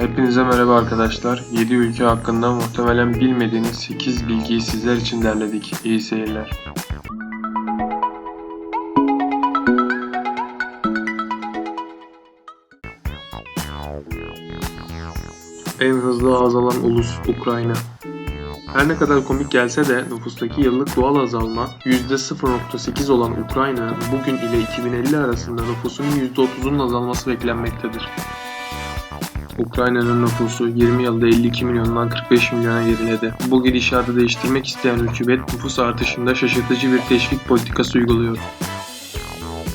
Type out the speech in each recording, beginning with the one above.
Hepinize merhaba arkadaşlar. 7 ülke hakkında muhtemelen bilmediğiniz 8 bilgiyi sizler için derledik. İyi seyirler. En hızlı azalan ulus Ukrayna. Her ne kadar komik gelse de nüfustaki yıllık doğal azalma %0.8 olan Ukrayna bugün ile 2050 arasında nüfusunun %30'unun azalması beklenmektedir. Ukrayna'nın nüfusu 20 yılda 52 milyondan 45 milyona geriledi. Bu gidişatı değiştirmek isteyen hükümet nüfus artışında şaşırtıcı bir teşvik politikası uyguluyor.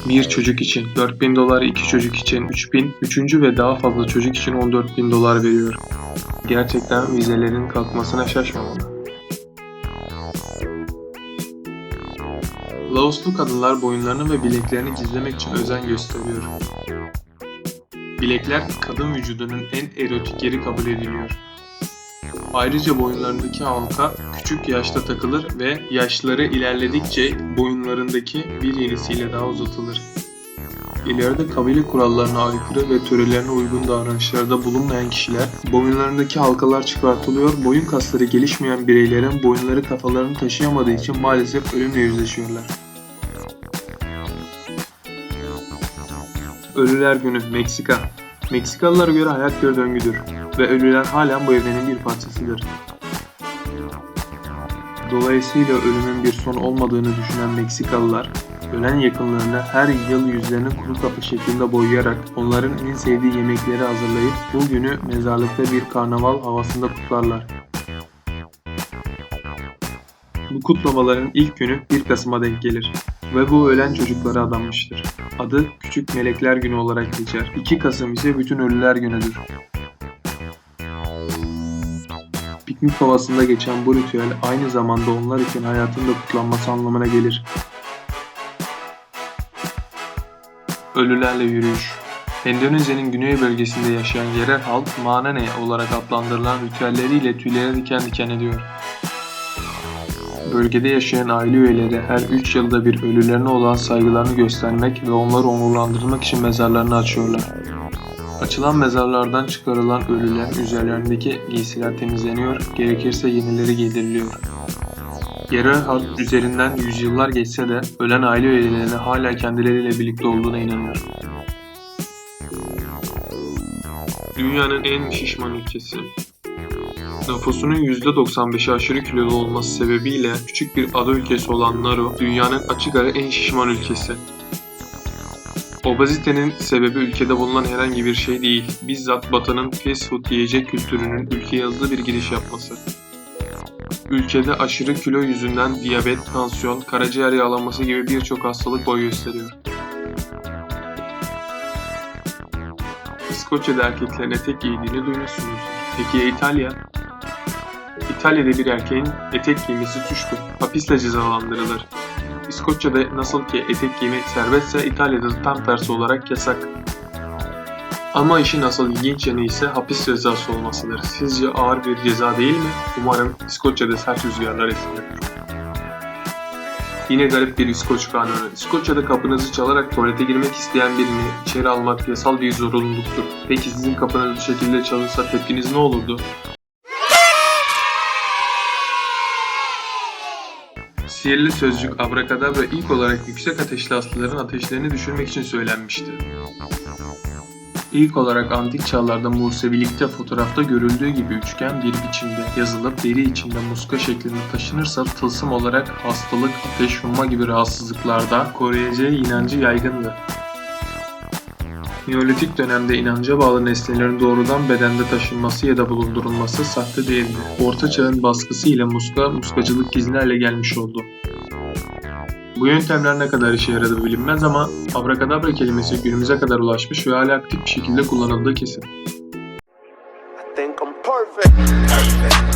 Bir çocuk için 4000 dolar, iki çocuk için 3000, üçüncü ve daha fazla çocuk için 14000 dolar veriyor. Gerçekten vizelerin kalkmasına şaşmamalı. Laoslu kadınlar boyunlarını ve bileklerini gizlemek için özen gösteriyor. Bilekler kadın vücudunun en erotik yeri kabul ediliyor. Ayrıca boyunlarındaki halka küçük yaşta takılır ve yaşları ilerledikçe boyunlarındaki bir yenisiyle daha uzatılır. İleride kabile kurallarına aykırı ve törelerine uygun davranışlarda bulunmayan kişiler boyunlarındaki halkalar çıkartılıyor, boyun kasları gelişmeyen bireylerin boyunları kafalarını taşıyamadığı için maalesef ölümle yüzleşiyorlar. Ölüler Günü Meksika Meksikalılara göre hayat bir döngüdür ve ölüler halen bu evrenin bir parçasıdır. Dolayısıyla ölümün bir son olmadığını düşünen Meksikalılar, ölen yakınlarını her yıl yüzlerini kuru kapı şeklinde boyayarak onların en sevdiği yemekleri hazırlayıp bu günü mezarlıkta bir karnaval havasında kutlarlar. Bu kutlamaların ilk günü 1 Kasım'a denk gelir ve bu ölen çocuklara adanmıştır. Adı Küçük Melekler Günü olarak geçer. 2 Kasım ise bütün ölüler günüdür. Piknik havasında geçen bu ritüel aynı zamanda onlar için hayatın da kutlanması anlamına gelir. Ölülerle yürüyüş Endonezya'nın güney bölgesinde yaşayan yerel halk Manane olarak adlandırılan ritüelleriyle tüyleri diken diken ediyor. Bölgede yaşayan aile üyeleri her 3 yılda bir ölülerine olan saygılarını göstermek ve onları onurlandırmak için mezarlarını açıyorlar. Açılan mezarlardan çıkarılan ölülerin üzerlerindeki giysiler temizleniyor, gerekirse yenileri giydiriliyor. Yerel halk üzerinden yüzyıllar geçse de ölen aile üyelerine hala kendileriyle birlikte olduğuna inanıyor. Dünyanın en şişman ülkesi Nüfusunun %95'i aşırı kilolu olması sebebiyle küçük bir ada ülkesi olan Nauru, dünyanın açık ara en şişman ülkesi. Obezitenin sebebi ülkede bulunan herhangi bir şey değil, bizzat Batı'nın fast food yiyecek kültürünün ülkeye hızlı bir giriş yapması. Ülkede aşırı kilo yüzünden diyabet, tansiyon, karaciğer yağlanması gibi birçok hastalık boy gösteriyor. İskoçya'da erkeklerin etek giydiğini duymuşsunuzdur. Peki ya İtalya? İtalya'da bir erkeğin etek giymesi suçtur. Hapisle cezalandırılır. İskoçya'da nasıl ki etek giymek serbestse İtalya'da da tam tersi olarak yasak. Ama işin asıl ilginç yanı ise hapis cezası olmasıdır. Sizce ağır bir ceza değil mi? Umarım İskoçya'da sert rüzgarlar esinler. Yine garip bir İskoç kanunu. İskoçya'da kapınızı çalarak tuvalete girmek isteyen birini içeri almak yasal bir zorunluluktur. Peki sizin kapınız bu şekilde çalınsa tepkiniz ne olurdu? Sihirli sözcük abrakadabra ilk olarak yüksek ateşli hastaların ateşlerini düşürmek için söylenmişti. İlk olarak antik çağlarda Musevilikte fotoğrafta görüldüğü gibi üçgen bir biçimde yazılıp deri içinde muska şeklinde taşınırsa tılsım olarak hastalık, ateş, yumma gibi rahatsızlıklarda koruyeceği inancı yaygındı. Neolitik dönemde inanca bağlı nesnelerin doğrudan bedende taşınması ya da bulundurulması sahte değildi. Orta çağın baskısı ile muska, muskacılık gizlerle gelmiş oldu. Bu yöntemler ne kadar işe yaradı bilinmez ama abrakadabra kelimesi günümüze kadar ulaşmış ve hala aktif bir şekilde kullanıldığı kesin. I think I'm perfect. Perfect,